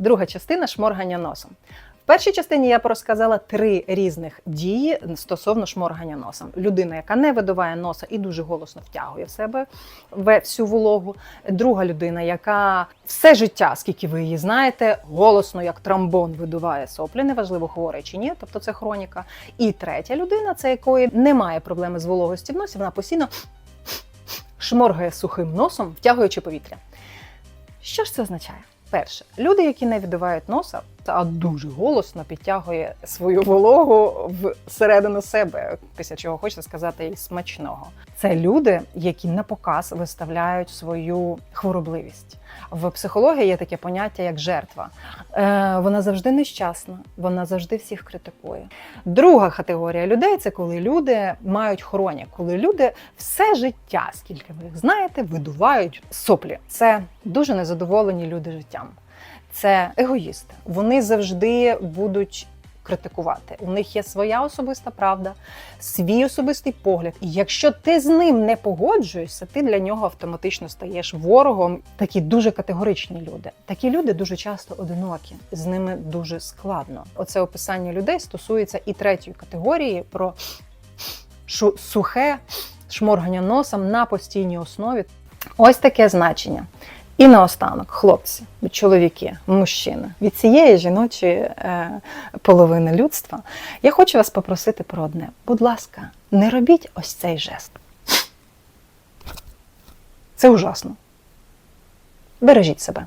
Друга частина шморгання носом. В першій частині я розказала три різних дії стосовно шморгання носом. Людина, яка не видуває носа і дуже голосно втягує в себе всю вологу. Друга людина, яка все життя, скільки ви її знаєте, голосно, як тромбон, видуває соплі, неважливо хворий чи ні, тобто це хроніка. І третя людина, це якої немає проблеми з вологості в носі, вона постійно шморгає сухим носом, втягуючи повітря. Що ж це означає? Перше, люди, які не віддувають носа, а дуже голосно підтягує свою вологу всередину себе, після чого хочеться сказати і смачного. Це люди, які на показ виставляють свою хворобливість. В психології є таке поняття як жертва. Е, вона завжди нещасна, вона завжди всіх критикує. Друга категорія людей це коли люди мають хронік, коли люди все життя, скільки ви їх знаєте, видувають соплі. Це дуже незадоволені люди життям. Це егоїсти. Вони завжди будуть критикувати. У них є своя особиста правда, свій особистий погляд. І якщо ти з ним не погоджуєшся, ти для нього автоматично стаєш ворогом. Такі дуже категоричні люди. Такі люди дуже часто одинокі, з ними дуже складно. Оце описання людей стосується і третьої категорії про шу- сухе шморгання носом на постійній основі. Ось таке значення. І наостанок, хлопці, чоловіки, мужчини від цієї жіночої е, половини людства, я хочу вас попросити про одне. Будь ласка, не робіть ось цей жест. Це ужасно. Бережіть себе.